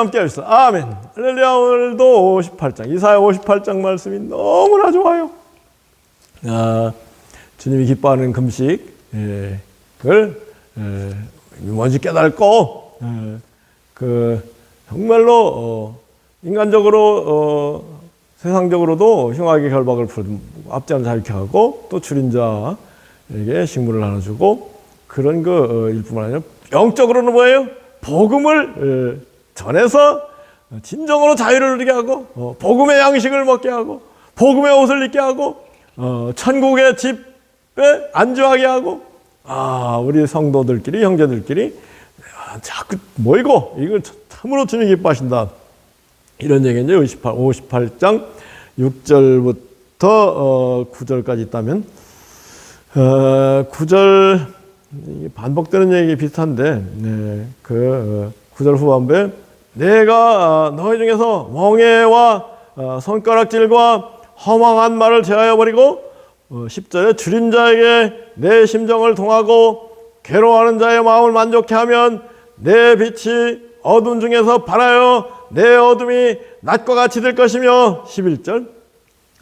함께 하시소. 아멘. 할렐루야 오늘도 58장 이사야 58장 말씀이 너무나 좋아요. 아, 주님이 기뻐하는 금식을 예, 먼저 깨닫고 예, 그 정말로 어, 인간적으로 어, 세상적으로도 흉악의 결박을 풀고 앞자는 자유케 하고 또 줄인자에게 식물을 나눠주고 그런 그 어, 일뿐만 아니라 영적으로는 뭐예요? 복음을 예, 전해서 진정으로 자유를 누리게 하고 어, 복음의 양식을 먹게 하고 복음의 옷을 입게 하고 어, 천국의 집에 안주하게 하고 아 우리 성도들끼리 형제들끼리 아, 자꾸 모이고 이걸 참으로 주님 기뻐하신다. 이런 얘기인데 58, 58장 6절부터 어, 9절까지 있다면 어, 9절 이게 반복되는 얘기 비슷한데 네, 그 어, 9절 후반부에 내가 어, 너희 중에서 멍해와 어, 손가락질과 허망한 말을 제하여 버리고 어, 10절에 줄인 자에게 내 심정을 통하고 괴로워하는 자의 마음을 만족케 하면 내 빛이 어둠 중에서 발하여 내 어둠이 낮과 같이 될 것이며 11절.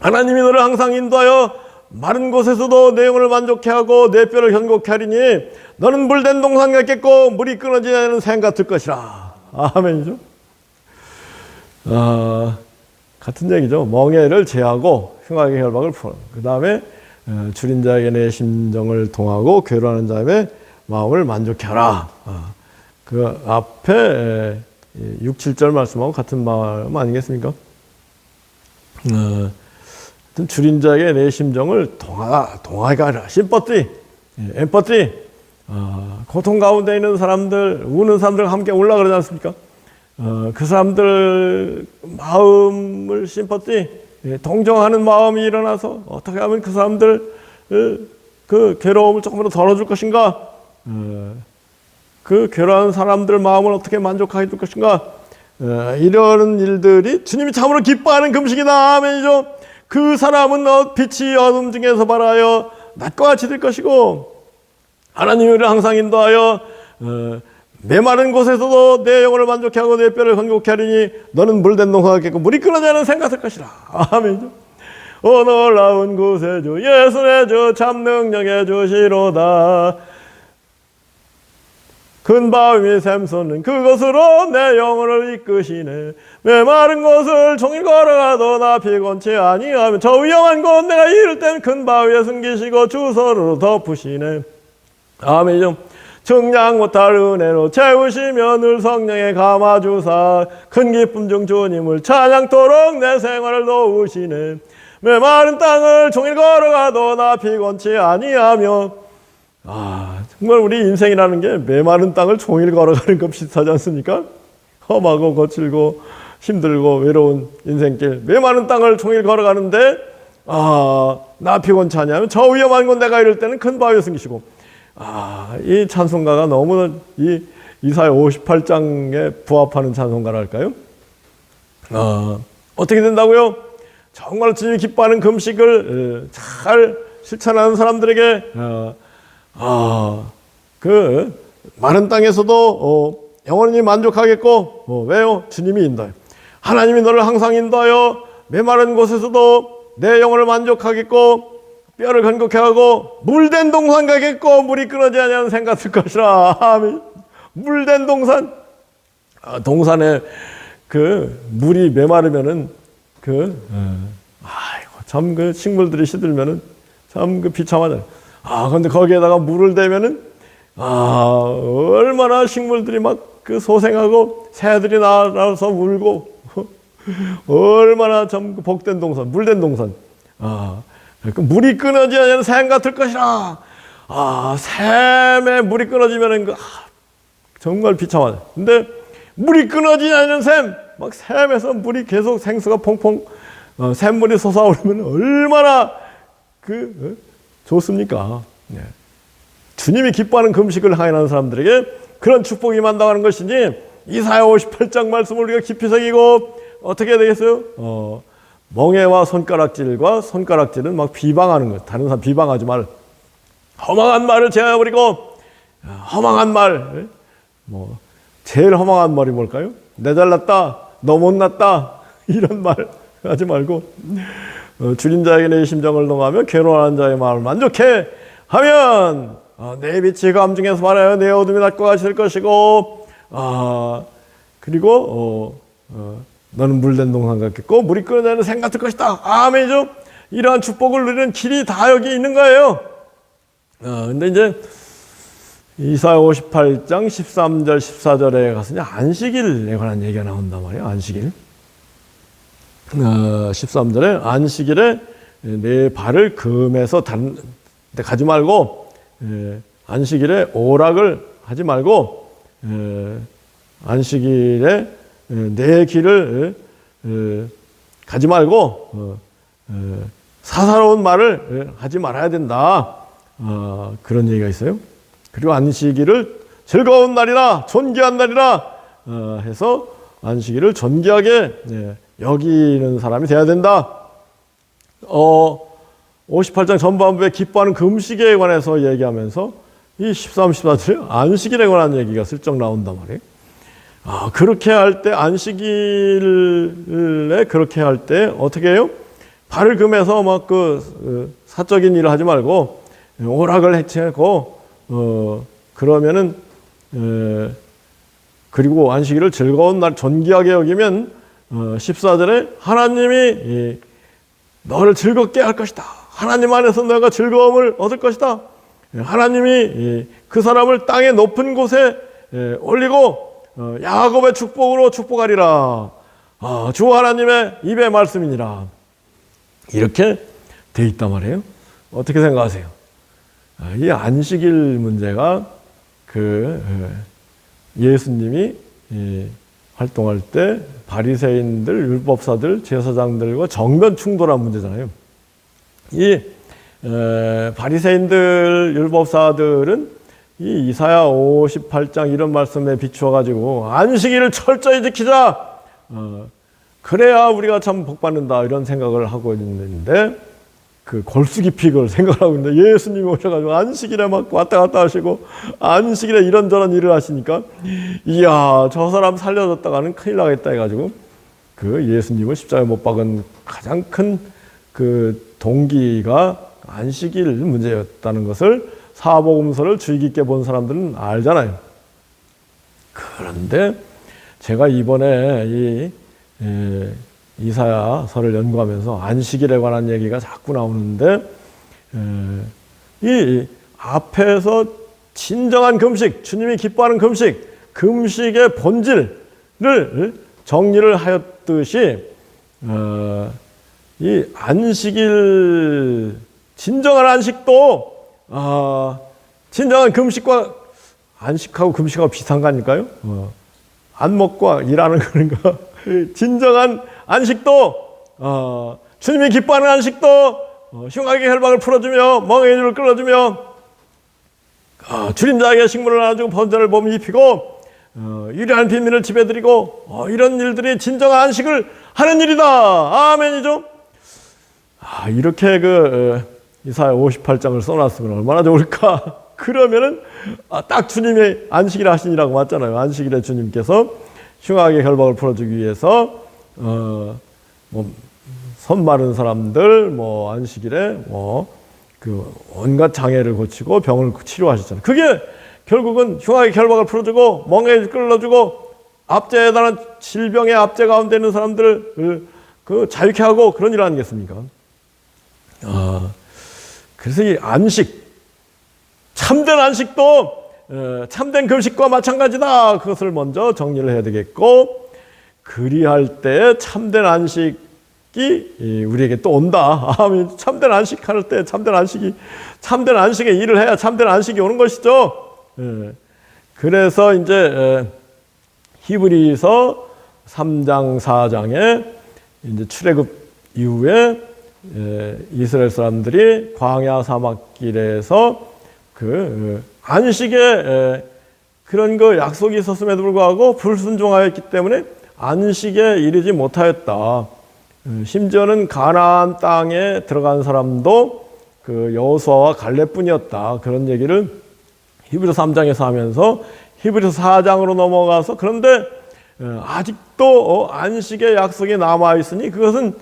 하나님이 너를 항상 인도하여 마른 곳에서도 내 영혼을 만족케 하고 내 뼈를 견고케 하리니 너는 물된 동산 같겠고 물이 끊어지지 않는 샘 같을 것이라. 아멘이죠 아, 같은 얘기죠 멍해를 제하고 흉악의 결박을 푸는 그 다음에 어, 줄인 자에게 내 심정을 통하고 괴로워하는 자의 마음을 만족케 하라 아, 그 앞에 에, 6, 7절 말씀하고 같은 마음 아니겠습니까? 어, 줄인 자에게 내 심정을 동하, 동하게 하라. 심퍼티, 예, 엠퍼티. 어, 고통 가운데 있는 사람들, 우는 사람들 함께 올라 그러지 않습니까? 어, 그 사람들 마음을 심퍼티, 예, 동정하는 마음이 일어나서 어떻게 하면 그 사람들 그 괴로움을 조금이라도 덜어줄 것인가? 어, 그 괴로운 사람들 마음을 어떻게 만족하게 될 것인가? 어, 이런 일들이 주님이 참으로 기뻐하는 금식이다. 아멘이죠. 그 사람은 어, 빛이 어둠 중에서 발하여 낮과 같이 될 것이고 우리를 항상 인도하여 어, 메마른 곳에서도 내 영혼을 만족케 하고 내 뼈를 건강케 하리니 너는 물된 농사 같겠고 물이 끊어지 않는 생 같을 것이라. 아멘이죠. 오 놀라운 곳에 주 예수의 주 참 능력의 주시로다. 큰 바위의 샘솟는 그것으로 내 영혼을 이끄시네 메마른 곳을 종일 걸어가도 나 피곤치 아니하면 저 위험한 곳 내가 이를 땐 큰 바위에 숨기시고 주서로 덮으시네 아멘 증량 못할 은혜로 채우시며 늘 성령에 감아주사 큰 기쁨 중 주님을 찬양토록 내 생활을 도우시네 메마른 땅을 종일 걸어가도 나 피곤치 아니하며 아, 정말 우리 인생이라는 게 메마른 땅을 종일 걸어가는 것 비슷하지 않습니까? 험하고 거칠고 힘들고 외로운 인생길. 메마른 땅을 종일 걸어가는데, 아, 나 피곤치 않냐면 저 위험한 곳 내가 이럴 때는 큰 바위에 숨기시고. 아, 이 찬송가가 너무 이 이사야 58장에 부합하는 찬송가랄까요? 아, 어떻게 된다고요? 정말 주님이 기뻐하는 금식을 잘 실천하는 사람들에게 어, 아, 그 마른 땅에서도 어, 영원히 만족하겠고 어, 왜요? 주님이 인도해. 하나님이 너를 항상 인도하여 메마른 곳에서도 내 영혼을 만족하겠고 뼈를 건강케 하고 물된 동산 가겠고 물이 끊어지지 않는 생 같을 것이라. 아멘. 물된 동산. 아, 동산에 그 물이 메마르면은 그 아이고 참 그 식물들이 시들면은 참 그 비참하잖아요. 아, 근데 거기에다가 물을 대면은, 아, 얼마나 식물들이 막 그 소생하고 새들이 날아서 울고, 얼마나 참 복된 동산, 물된 동산. 아, 그 물이 끊어지지 않는 샘 같을 것이라. 아, 샘에 물이 끊어지면은 그, 아, 정말 비참하네. 근데 물이 끊어지지 않는 샘, 막 샘에서 물이 계속 생수가 퐁퐁, 어, 샘물이 솟아오르면 얼마나 그, 어? 좋습니까? 네. 주님이 기뻐하는 금식을 하행하는 사람들에게 그런 축복이 만당하는 것이니 이사야 58장 말씀을 우리가 깊이 새기고 어떻게 해야 되겠어요? 어, 멍해와 손가락질과 손가락질은 막 비방하는 것. 다른 사람 비방하지 말. 허망한 말을 제어버리고 허망한 말. 뭐 제일 허망한 말이 뭘까요? 내 잘났다, 너 못났다 이런 말 하지 말고 어, 줄인 자에게 내 심정을 농하며 괴로워하는 자의 마음을 만족해 하면 어, 내 빛이 감중에서 말하여 내 어둠이 낮고 같이 될 것이고 아 그리고 어, 어, 너는 물된 동산 같겠고 물이 끓어내는 생 같을 것이다. 아멘이죠 이러한 축복을 누리는 길이 다 여기 있는 거예요. 어, 근데 이제 이사야 58장 13절 14절에 가서 안식일에 관한 얘기가 나온단 말이에요 안식일. 어, 13절에 안식일에 내 발을 금에서 단, 데 가지 말고 에, 안식일에 오락을 하지 말고 에, 안식일에 에, 내 길을 가지 말고 어, 에, 사사로운 말을 에, 하지 말아야 된다. 어, 그런 얘기가 있어요. 그리고 안식일을 즐거운 날이라 존귀한 날이라 어, 해서 안식일을 존귀하게 예, 여기는 사람이 돼야 된다. 어, 58장 전반부에 기뻐하는 금식에 관해서 얘기하면서 이 13, 14절에 안식일에 관한 얘기가 슬쩍 나온단 말이에요. 아, 그렇게 할 때, 안식일에 그렇게 할 때 어떻게 해요? 발을 금해서 막 그 사적인 일을 하지 말고 오락을 해체하고, 어, 그러면은, 에, 그리고 안식일을 즐거운 날 존귀하게 여기면 어, 14절에 하나님이 이, 너를 즐겁게 할 것이다. 하나님 안에서 너가 즐거움을 얻을 것이다. 예, 하나님이 이, 그 사람을 땅의 높은 곳에 예, 올리고 어, 야곱의 축복으로 축복하리라. 아, 주 하나님의 입의 말씀이니라. 이렇게 돼 있단 말이에요. 어떻게 생각하세요? 아, 이 안식일 문제가 그 어, 예수님이 이, 활동할 때 바리새인들, 율법사들, 제사장들과 정면 충돌한 문제잖아요. 이 에, 바리새인들, 율법사들은 이 이사야 58장 이런 말씀에 비추어 가지고 안식일을 철저히 지키자. 어, 그래야 우리가 참 복받는다 이런 생각을 하고 있는데 그 골수 깊이 그걸 생각하고 있는데 예수님이 오셔가지고 안식일에 막 왔다 갔다 하시고 안식일에 이런저런 일을 하시니까 이야 저 사람 살려줬다가는 큰일 나겠다 해가지고 그 예수님을 십자가에 못 박은 가장 큰 그 동기가 안식일 문제였다는 것을 사복음서를 주의 깊게 본 사람들은 알잖아요. 그런데 제가 이번에 이 에, 이사야서를 연구하면서 안식일에 관한 얘기가 자꾸 나오는데 에, 이 앞에서 진정한 금식, 주님이 기뻐하는 금식, 금식의 본질을 정리를 하였듯이 어, 이 안식일 진정한 안식도 아, 진정한 금식과 안식하고 금식하고 비슷한 거 아닐까요? 어, 안목과 일하는 거는가? 진정한 안식도 어, 주님이 기뻐하는 안식도 어, 흉악의 혈박을 풀어주며 멍에의 줄을 끌어주며 어, 주림자에게 식물을 나눠주고 번제를 몸 입히고 어, 유리한 빈민을 지배드리고 어, 이런 일들이 진정한 안식을 하는 일이다. 아멘이죠. 아, 이렇게 그 어, 이사야 58장을 써놨으면 얼마나 좋을까. 그러면은 아, 딱 주님의 안식일 하신이라고 맞잖아요. 안식일에 주님께서 흉악의 결박을 풀어주기 위해서 어, 뭐, 손 마른 사람들 뭐 안식일에 뭐그 온갖 장애를 고치고 병을 치료하셨잖아요. 그게 결국은 흉악의 결박을 풀어주고 멍에 끌어주고 압제에 달한 질병의 압제 가운데 있는 사람들을 그, 그 자유케 하고 그런 일 아니겠습니까? 아, 그래서 이 안식, 참된 안식도 어, 참된 금식과 마찬가지다. 그것을 먼저 정리를 해야 되겠고, 그리할 때 참된 안식이 우리에게 또 온다. 참된 안식할 때 참된 안식이, 참된 안식의 일을 해야 참된 안식이 오는 것이죠. 예. 그래서 이제 히브리서 3장 4장에 이제 출애굽 이후에 이스라엘 사람들이 광야 사막길에서 그 안식에 그런 그 약속이 있었음에도 불구하고 불순종하였기 때문에 안식에 이르지 못하였다. 심지어는 가나안 땅에 들어간 사람도 그 여호수아와 갈렙뿐이었다. 그런 얘기를 히브리서 3장에서 하면서 히브리서 4장으로 넘어가서 그런데 어, 아직도 어, 안식의 약속이 남아 있으니 그것은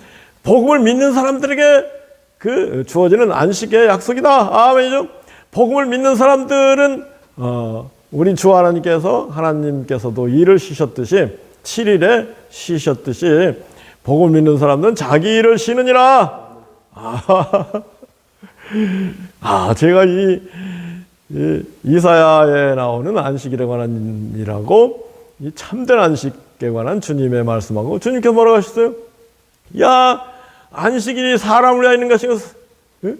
복음을 믿는 사람들에게 그 주어지는 안식의 약속이다. 아멘이죠. 복음을 믿는 사람들은 어, 우리 주 하나님께서 하나님께서도 일을 쉬셨듯이 7일에 쉬셨듯이 복음 믿는 사람들은 자기 일을 쉬느니라. 아, 아 제가 이, 이 이사야에 나오는 안식일에 관한 일하고 이 참된 안식에 관한 주님의 말씀하고 주님께서 뭐라고 하셨어요? 야 안식일이 사람을 위하여 있는 것이 응?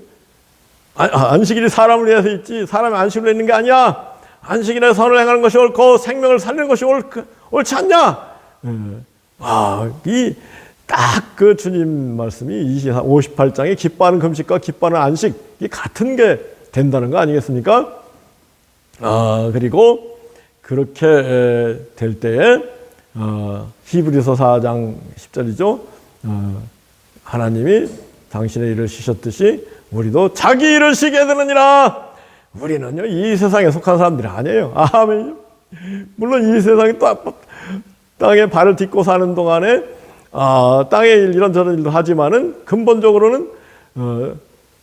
아, 아, 안식일이 사람을 위해서 있지 사람이 위해 있는 게 아니야. 안식일에 선을 행하는 것이 옳고 생명을 살리는 것이 옳, 옳지 않냐? 아, 이 딱 그 주님 말씀이 24, 58장에 기뻐하는 금식과 기뻐하는 안식 이 같은 게 된다는 거 아니겠습니까? 아, 그리고 그렇게 에, 될 때에 어, 히브리서 4장 10절이죠. 어, 하나님이 당신의 일을 쉬셨듯이 우리도 자기 일을 쉬게 되느니라. 우리는요 이 세상에 속한 사람들이 아니에요. 아멘요. 물론 이 세상에 또 땅에 발을 딛고 사는 동안에 아, 땅의 일 이런저런 일도 하지만은 근본적으로는 어,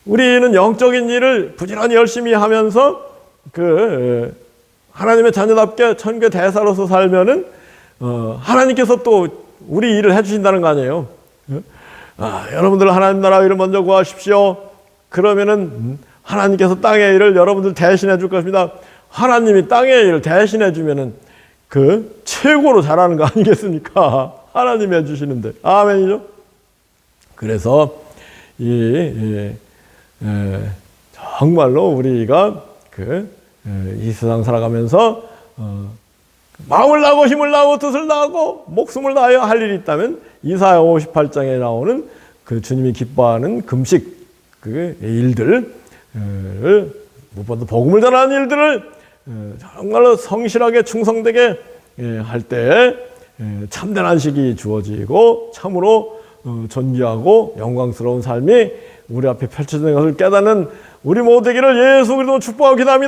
우리는 영적인 일을 부지런히 열심히 하면서 그 에, 하나님의 자녀답게 천국의 대사로서 살면은 어, 하나님께서 또 우리 일을 해주신다는 거 아니에요. 어? 아, 여러분들 하나님 나라 일을 먼저 구하십시오. 그러면은 음, 하나님께서 땅의 일을 여러분들 대신해 줄 것입니다. 하나님이 땅의 일을 대신해 주면은 그 최고로 잘하는 거 아니겠습니까? 하나님이 해주시는데 아멘이죠. 그래서 이, 이 에, 정말로 우리가 그이 세상 살아가면서 어, 마음을 나고 힘을 나고 뜻을 나고 목숨을 다하여 할 일이 있다면 이사야 58장에 나오는 그 주님이 기뻐하는 금식 그 일들 을 무엇보다 복음을 전하는 일들을 어, 정말로 성실하게 충성되게 예, 할때 참된 안식이 주어지고 참으로 어, 존귀하고 영광스러운 삶이 우리 앞에 펼쳐지는 것을 깨닫는 우리 모두에게를 예수 그리스도 축복하고 기도합니다.